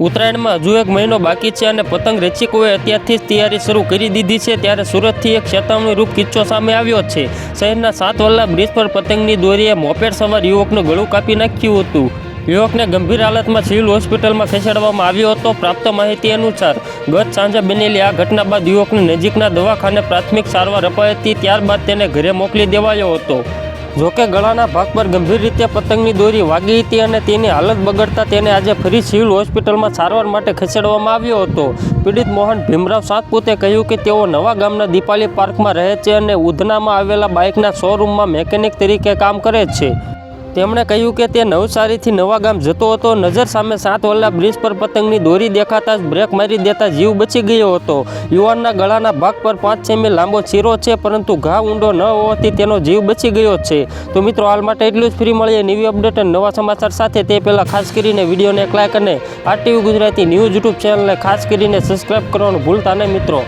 ઉત્તરાયણમાં હજુ એક મહિનો બાકી છે અને પતંગ રસિકોએ અત્યારથી જ તૈયારી શરૂ કરી દીધી છે, ત્યારે સુરતથી એક ચેતવણી રૂપ કિસ્સો સામે આવ્યો છે. શહેરના સાતવલ્લા બ્રિજ પર પતંગની દોરીએ મોપેડ સવાર યુવકનું ગળું કાપી નાખ્યું હતું. યુવકને ગંભીર હાલતમાં સિવિલ હોસ્પિટલમાં ખસેડવામાં આવ્યો હતો. પ્રાપ્ત માહિતી અનુસાર, ગત સાંજે બનેલી આ ઘટના બાદ યુવકને નજીકના દવાખાને પ્રાથમિક સારવાર અપાઈ હતી, ત્યારબાદ તેને ઘરે મોકલી દેવાયો હતો. જોકે ગળાના ભાગ પર ગંભીર રીતે પતંગની દોરી વાગી હતી અને તેની હાલત બગડતા તેને આજે ફરી સિવિલ હોસ્પિટલમાં સારવાર માટે ખસેડવામાં આવ્યો હતો. પીડિત મોહન ભીમરાવ સાતપુતે કહ્યું કે તેઓ નવા ગામના દીપાલી પાર્કમાં રહે છે અને ઉધનામાં આવેલા બાઇકના શોરૂમમાં મેકેનિક તરીકે કામ કરે છે. તેમણે કહ્યું કે તે નવસારીથી નવા ગામ જતો હતો, નજર સામે સાત વલ્લા બ્રિજ પર પતંગની દોરી દેખાતા જ બ્રેક મારી દેતા જીવ બચી ગયો હતો. યુવાનના ગળાના ભાગ પર પાંચ સેમી લાંબો ચીરો છે, પરંતુ ઘા ઊંડો ન હોવાથી તેનો જીવ બચી ગયો છે. તો મિત્રો, હાલ માટે એટલું જ ફ્રી મળીએ નવી અપડેટ અને નવા સમાચાર સાથે. તે પહેલાં ખાસ કરીને વિડીયોને એક લાઈક અને આરટીવી ગુજરાતી ન્યૂઝ યુટ્યુબ ચેનલને ખાસ કરીને સબસ્ક્રાઈબ કરવાનું ભૂલતા નહીં મિત્રો.